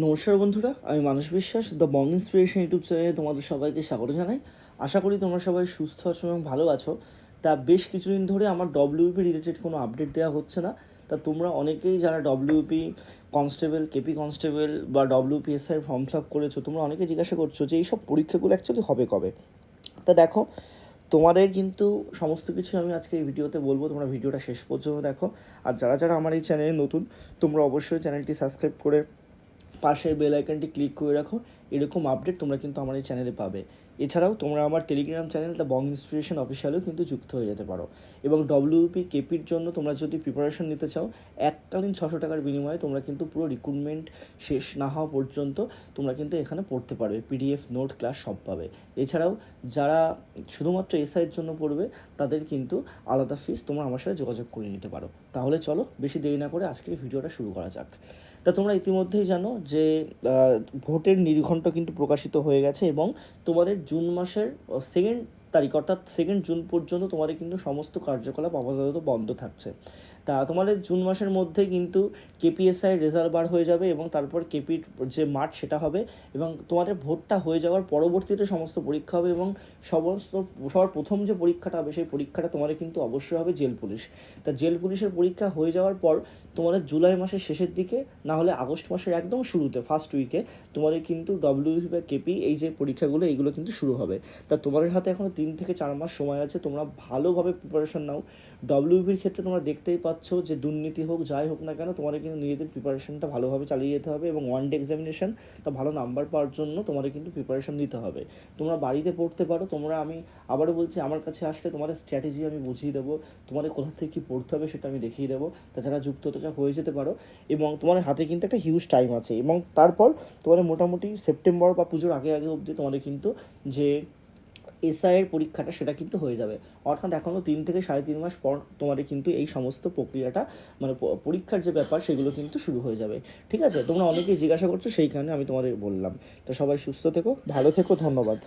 নমস্কার বন্ধুরা, আমি মানুষ বিশ্বাস দ্য বং ইন্সপিরেশন ইউটিউব চ্যানেলে তোমাদের সবাইকে স্বাগত জানাই। আশা করি তোমরা সবাই সুস্থ আছো এবং ভালো আছো। তা বেশ কিছুদিন ধরে আমার ডব্লিউপি রিলেটেড কোনো আপডেট দেওয়া হচ্ছে না। তা তোমরা অনেকেই যারা ডব্লিউপি কনস্টেবল কেপি কনস্টেবল বা ডব্লিউপিএসআই ফর্ম ফিল আপ করেছ, তোমরা অনেকে জিজ্ঞাসা করছ যে এইসব পরীক্ষাগুলো অ্যাকচুয়ালি হবে কবে? তা দেখো, তোমাদের কিন্তু সমস্ত কিছু আমি আজকে এই ভিডিওতে বলব। তোমরা ভিডিওটা শেষ পর্যন্ত দেখো। আর যারা যারা আমার এই চ্যানেলে নতুন, তোমরা অবশ্যই চ্যানেলটি সাবস্ক্রাইব করে পাশের বেল আইকনটি ক্লিক করে রাখো। এরকম আপডেট তোমরা কিন্তু আমার এই চ্যানেলে পাবে। এছাড়াও তোমরা আমার Telegram channel the Bong inspiration অফিসিয়ালেও কিন্তু যুক্ত হয়ে যেতে পারো। এবং ডব্লিউপি কেপির জন্য তোমরা যদি প্রিপারেশন নিতে চাও, এককালীন ছশো টাকার বিনিময়ে তোমরা কিন্তু পুরো রিক্রুটমেন্ট শেষ না হওয়া পর্যন্ত তোমরা কিন্তু এখানে পড়তে পারবে। পিডিএফ নোট ক্লাস সব পাবে। এছাড়াও যারা শুধুমাত্র এসআইয়ের জন্য পড়বে, তাদের কিন্তু আলাদা ফিস তোমরা আমার সাথে যোগাযোগ করে নিতে পারো। তাহলে চলো, বেশি দেরি না করে আজকের ভিডিওটা শুরু করা যাক। তা তোমরা ইতিমধ্যেই জানো যে ভোটের নির্ঘণ্ট কিন্তু প্রকাশিত হয়ে গেছে এবং তোমাদের জুন মাসের সেকেন্ড তারিখ, অর্থাৎ সেকেন্ড জুন পর্যন্ত তোমাদের কিন্তু সমস্ত কার্যকলাপ আপাতত বন্ধ থাকছে। তা তোমাদের জুন মাসের মধ্যে কিন্তু কেপিএসআই রেজাল্ট বার হয়ে যাবে এবং তারপর কেপির যে মাঠ সেটা হবে এবং তোমাদের ভোটটা হয়ে যাওয়ার পরবর্তীতে সমস্ত পরীক্ষা হবে এবং সমস্ত, সবার প্রথম যে পরীক্ষাটা হবে সেই পরীক্ষাটা তোমাদের কিন্তু অবশ্যই হবে জেল পুলিশ। তা জেল পুলিশের পরীক্ষা হয়ে যাওয়ার পর তোমাদের জুলাই মাসের শেষের দিকে, না হলে আগস্ট মাসের একদম শুরুতে ফার্স্ট উইকে তোমাদের কিন্তু ডব্লিউ বা কেপি এই যে পরীক্ষাগুলো, এইগুলো কিন্তু শুরু হবে। তা তোমাদের হাতে এখনও তিন থেকে চার মাস সময় আছে, তোমরা ভালোভাবে প্রিপারেশন নাও। ডব্লিউবির ক্ষেত্রে তোমরা দেখতেই পাচ্ছ যে দুর্নীতি হোক, যাই হোক না কেন, তোমাদের কিন্তু নিজেদের প্রিপারেশনটা ভালোভাবে চালিয়ে যেতে হবে এবং ওয়ান ডে এক্সামিনেশন তা ভালো নাম্বার পাওয়ার জন্য তোমাদের কিন্তু প্রিপারেশন নিতে হবে। তোমরা বাড়িতে পড়তে পারো, তোমরা আমি আবারও বলছি, আমার কাছে আসলে তোমাদের স্ট্র্যাটেজি আমি বুঝিয়ে দেবো, তোমাদের কোথা থেকে কী পড়তে হবে সেটা আমি দেখিয়ে দেবো তাছাড়া যুক্ত হতে হয়ে যেতে পারো এবং তোমাদের হাতে কিন্তু একটা হিউজ টাইম আছে এবং তারপর তোমাদের মোটামুটি সেপ্টেম্বর বা পুজোর আগে আগে অবধি তোমাদের কিন্তু যে এসআইয়ের পরীক্ষাটা সেটা কিন্তু হয়ে যাবে। অর্থাৎ এখনও তিন থেকে সাড়ে তিন মাস পর তোমাদের কিন্তু এই সমস্ত প্রক্রিয়াটা মানে পরীক্ষার যে ব্যাপার সেগুলো কিন্তু শুরু হয়ে যাবে। ঠিক আছে? তোমরা অনেকেই জিজ্ঞাসা করছ সেই কারণে আমি তোমাদের বললাম। তো সবাই সুস্থ থেকো, ভালো থেকো, ধন্যবাদ।